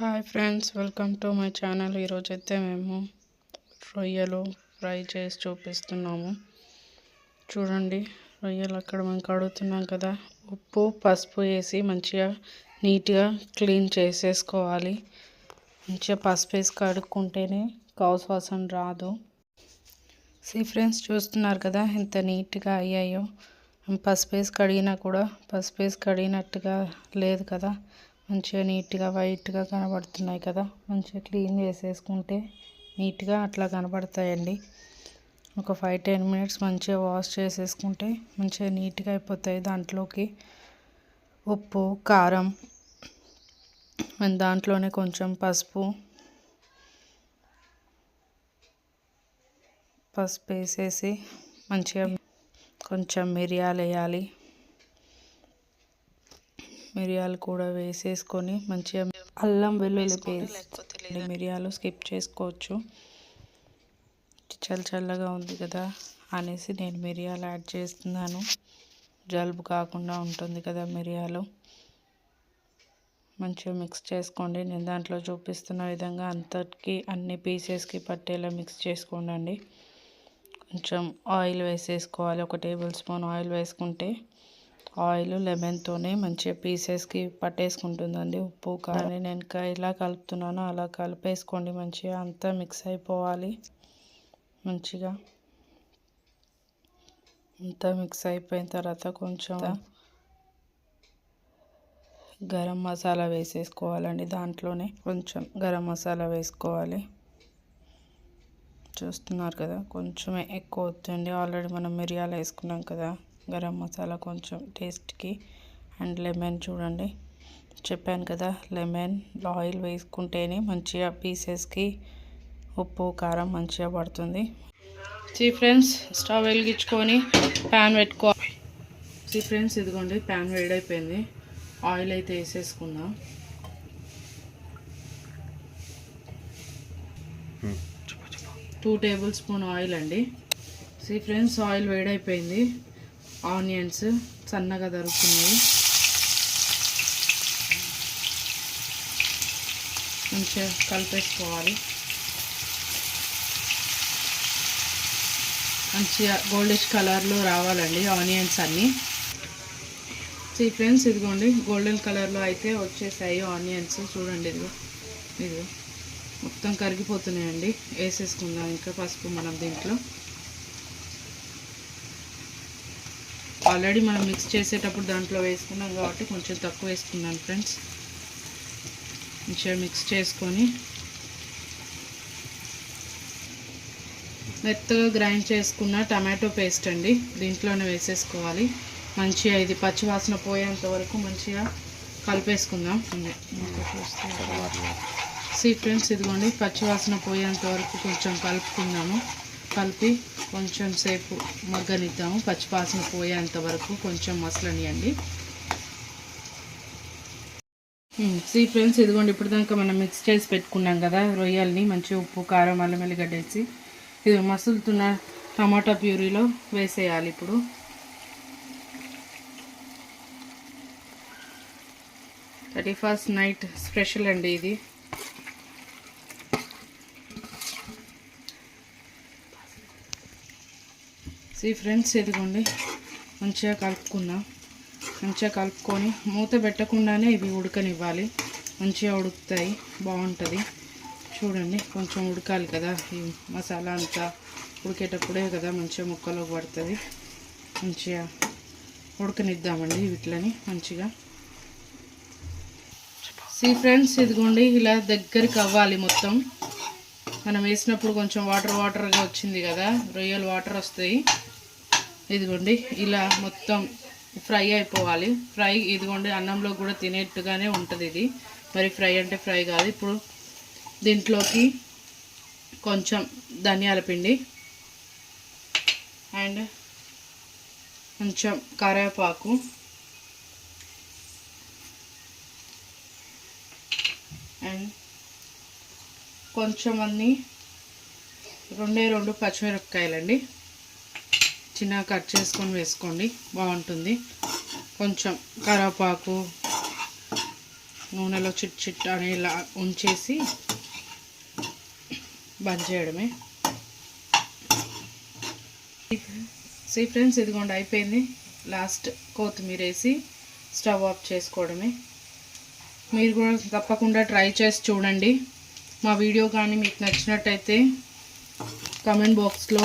Hi friends welcome to my channel. ఈరోజు అయితే మేము రొయ్యలు ఫ్రై చేసి చూపిస్తున్నాము. చూడండి రొయ్యలు అక్కడ మేము కడుగుతున్నాం కదా. ఉప్పు పసుపు వేసి మంచిగా నీట్గా క్లీన్ చేసేసుకోవాలి. మంచిగా పసుపు వేసి కడుక్కుంటేనే కౌస్ వాసన రాదు. సీ ఫ్రెండ్స్ చూస్తున్నారు కదా ఎంత నీట్గా అయ్యాయో. పసుపు వేసి కడిగినా కూడా పసుపు వేసి కడిగినట్టుగా లేదు కదా. మంచిగా నీట్గా వైట్గా కనబడుతున్నాయి కదా. మంచిగా క్లీన్ చేసేసుకుంటే నీట్గా అట్లా కనబడతాయండి. ఒక ఫైవ్ టెన్ మినిట్స్ మంచిగా వాష్ చేసేసుకుంటే మంచిగా నీట్గా అయిపోతాయి దాంట్లోకి. ఉప్పు కారం దాంట్లోనే కొంచెం పసుపు. పసుపు వేసేసి మంచిగా కొంచెం మిరియాలు వేయాలి. మిరియాలు కూడా వేసేసుకొని మంచిగా అల్లం వెల్లుల్లి పేస్ట్ మిరియాలు స్కిప్ చేసుకోవచ్చు. చల్ల చల్లగా ఉంది కదా అనేసి నేను మిరియాలు యాడ్ చేస్తున్నాను. జలుబు కాకుండా ఉంటుంది కదా మిరియాలు. మంచిగా మిక్స్ చేసుకోండి. నేను దాంట్లో చూపిస్తున్న విధంగా అంతటికి అన్ని పీసెస్కి పట్టేలా మిక్స్ చేసుకోండి కొంచెం ఆయిల్ వేసేసుకోవాలి. ఒక టేబుల్ స్పూన్ ఆయిల్ వేసుకుంటే ఆయిల్ లెమన్తోనే మంచిగా పీసెస్కి పట్టేసుకుంటుందండి. ఉప్పు కానీ నేను ఎలా కలుపుతున్నానో అలా కలిపేసుకోండి మంచిగా. అంతా మిక్స్ అయిపోవాలి మంచిగా. అంతా మిక్స్ అయిపోయిన తర్వాత కొంచెం గరం మసాలా వేసేసుకోవాలండి దాంట్లోనే. కొంచెం గరం మసాలా వేసుకోవాలి. చూస్తున్నారు కదా కొంచెమే ఎక్కువ అవుతుంది ఆల్రెడీ మనం మిరియాలు వేసుకున్నాం కదా. గరం మసాలా కొంచెం టేస్ట్కి అండ్ లెమన్ చూడండి. చెప్పాను కదా లెమన్ ఆయిల్ వేసుకుంటేనే మంచిగా పీసెస్కి ఉప్పు కారం మంచిగా పడుతుంది. సీ ఫ్రెండ్స్ స్టవ్ వెలిగించుకొని ప్యాన్ పెట్టుకో సీ ఫ్రెండ్స్ ఇదిగోండి ప్యాన్ వేడైపోయింది ఆయిల్ అయితే వేసేసుకుందాం టూ టేబుల్ స్పూన్ ఆయిల్ అండి. సీ ఫ్రెండ్స్ ఆయిల్ వేడైపోయింది ఆనియన్స్ సన్నగా దొరుకుతున్నాయి మంచిగా కలిపేసుకోవాలి. మంచిగా గోల్డిష్ కలర్లో రావాలండి ఆనియన్స్ అన్నీ. సీ ఫ్రెండ్స్ ఇదిగోండి గోల్డెన్ కలర్లో అయితే వచ్చేసాయి ఆనియన్స్. చూడండి ఇదిగో ఇది మొత్తం కరిగిపోతున్నాయండి. వేసేసుకుందాం ఇంకా పసుపు మనం దీంట్లో. ఆల్రెడీ మనం మిక్స్ చేసేటప్పుడు దాంట్లో వేసుకున్నాం కాబట్టి కొంచెం తక్కువ వేసుకున్నాను ఫ్రెండ్స్. మంచిగా మిక్స్ చేసుకొని మెత్తగా గ్రైండ్ చేసుకున్న టమాటో పేస్ట్ అండి దీంట్లోనే వేసేసుకోవాలి. మంచిగా ఇది పచ్చివాసన పోయేంత వరకు మంచిగా కలిపేసుకుందాం. సీ ఫ్రెండ్స్ ఇదిగోండి పచ్చివాసన పోయేంత వరకు కొంచెం కలుపుకుందాము. కలిపి కొంచెం సేపు మగ్గనిద్దాము. పచ్చిపాసన పోయేంత వరకు కొంచెం మసలనియండి. సీ ఫ్రెండ్స్ ఇదిగోండి ఇప్పుడు దాకా మనం మిక్స్ చేసి పెట్టుకున్నాం కదా రొయ్యల్ని మంచి ఉప్పు కారం అల్లం ఎల్లిగడ్డ వేసి. ఇది మసులుతున్న టమాటా ప్యూరీలో వేసేయాలి ఇప్పుడు. థర్టీ ఫస్ట్ నైట్ స్పెషల్ అండి ఇది. సీ ఫ్రెండ్స్ ఇదిగోండి. మంచిగా కలుపుకుందాం మంచిగా కలుపుకొని మూత పెట్టకుండానే ఇవి ఉడకనివ్వాలి. మంచిగా ఉడుకుతాయి. బాగుంటుంది. చూడండి కొంచెం ఉడకాలి కదా ఈ మసాలా అంతా. ఉడికేటప్పుడే కదా మంచిగా ముక్కలోకి పడుతుంది. మంచిగా ఉడకనిద్దామండి వీటిని మంచిగా. సీ ఫ్రెండ్స్ ఇదిగోండి ఇలా దగ్గరికి అవ్వాలి మొత్తం. మనం వేసినప్పుడు కొంచెం వాటర్ వాటర్గా వచ్చింది కదా. రొయ్యలు వాటర్ వస్తాయి. ఇదిగోండి ఇలా మొత్తం ఫ్రై అయిపోవాలి. ఫ్రై ఇదిగోండి అన్నంలో కూడా తినేట్టుగానే ఉంటుంది ఇది. మరి ఫ్రై అంటే ఫ్రై కాదు. ఇప్పుడు దీంట్లోకి కొంచెం ధనియాల పిండి అండ్ కొంచెం కరివేపాకు. అండ్ కొంచెం అన్నీ రెండే రెండు పచ్చిమిరపకాయలండి. చిన్నగా కట్ చేసుకొని వేసుకోండి. బాగుంటుంది. కొంచెం కరివేపాకు నూనెలో చిట్ చిట్ అని ఇలా ఉంచేసి బంద్ చేయడమే. సీ ఫ్రెండ్స్ ఇదిగోండి అయిపోయింది. లాస్ట్ కొత్తిమీర వేసి స్టవ్ ఆఫ్ చేసుకోవడమే. మీరు కూడా తప్పకుండా ట్రై చేసి చూడండి. మా వీడియో కానీ మీకు నచ్చినట్టయితే కమెంట్ బాక్స్లో